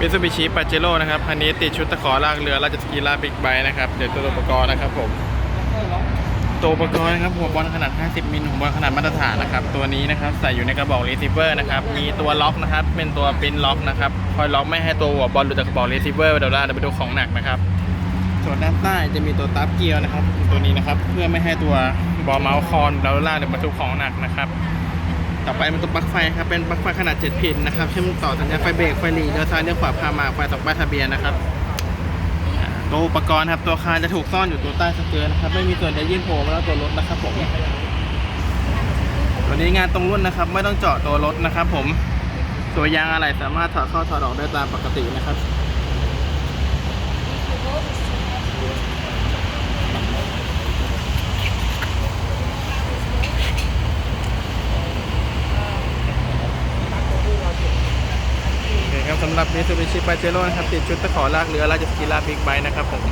มิตซูบิชิปาเจโร่นะครับคันนี้ติดชุดตะขอลากเรือราชสกีลาบิ๊กไบค์นะครับเดี๋ยวตัวอุปกรณ์นะครับผมตัวอุปกรณ์นะครับหัวบอลขนาด 50 มิลหัวบอลขนาดมาตรฐานนะครับตัวนี้นะครับใส่อยู่ในกระบอกรีเซิเวอร์นะครับมีตัวล็อกนะครับเป็นตัวปิ้นล็อกนะครับคอยล็อกไม่ให้ตัวหัวบอลหลุดจากกระบอกรีเซิเวอร์เดี๋ยวเราจะไปดูของหนักนะครับส่วนด้านใต้จะมีตัวตับเกียร์นะครับตัวนี้นะครับเพื่อไม่ให้ตัวบอลเมาส์คอนเราล่าหรือบรรทุกของหนักนะครับ ต่อไปเป็นตัวปลั๊กไฟครับเป็นปลั๊กไฟขนาด 7 พินนะครับเชื่อมต่อสัญญาณไฟเบรกไฟหลีเลี้ยวซ้ายเลี้ยวขวาพามาไฟตอกป้ายทะเบียนนะครับตัวอุปกรณ์ครับตัวคานจะถูกซ่อนอยู่ตัวใต้สเกิร์นะครับไม่มีส่วนใดยื่นโผล่มาแล้วตัวรถนะครับผมตัวนี้งานตรงรุ่นนะครับ ไม่ต้องเจาะตัวรถนะครับ ผมตัวยางอะไรสามารถถอดเข้าถอดออกได้ตามปกตินะครับ สำหรับ Mitsubishi Pajero นะครับติดชุดตะขอลากเรือราจะสกีลาบิ๊กไบค์นะครับผม